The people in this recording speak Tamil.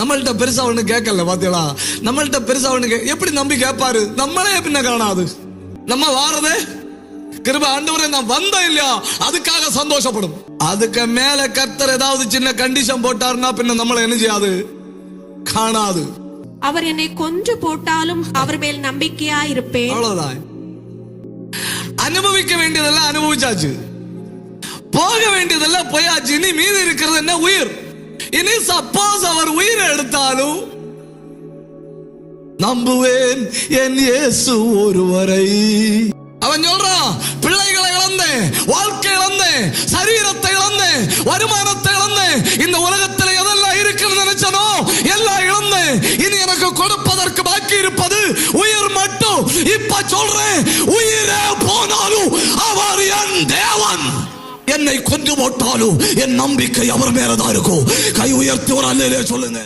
நம்மள்ட்ட பெருசா ஒண்ணு கேட்கல பாத்தீங்களா நம்மள்ட்ட பெருசா ஒண்ணு எப்படி நம்பி கேட்பாரு நம்மளே பின்ன காணாது நம்ம வாரதே கிருப ஆண்டவரே நான் வந்தேன் இல்லையா? அதுக்காக சந்தோஷப்படும். அதுக்கு மேல கர்த்தர் ஏதாவது சின்ன கண்டிஷன் போட்டாருன்னா பின்ன நம்மள என்ன செய்யாது? காணாது. அவர் என்னை கொன்று போட்டாலும் அவர் மேல் நம்பிக்கையா இருப்பேன் அவ்வளவுதான். அனுபவிக்க வேண்டியதெல்லாம் அனுபவிச்சாச்சு. போக வேண்டியதெல்லாம் போயாச்சு. இனி மீதி இருக்கிறது என்ன? உயிர். இனி சப்போஸ் அவர் உயிரை எடுத்தாலும் நம்புவேன் என் இயேசு ஒருவரை. அவன் சொல்றான் பிள்ளைகளை இழந்தேன் வாழ்க்கை இழந்தேன் சரீரத்தை இழந்தேன் வருமானத்தை இழந்தேன். இந்த உலகத்தில் எதெல்லாம் இருக்குன்னு நினைச்சனோ எல்லாம் இழந்தேன். இனி எனக்கு கொடுப்பதற்கு பாக்கி இருப்பது உயிர் மட்டும். இப்ப சொல்றேன் உயிரே போனாலும் அவர் என் தேவன். என்னை கொன்று போட்டாலும் என் நம்பிக்கை அவர் மேலதான் இருக்கும். கை உயர்த்தி ஒரு சொல்லுங்க.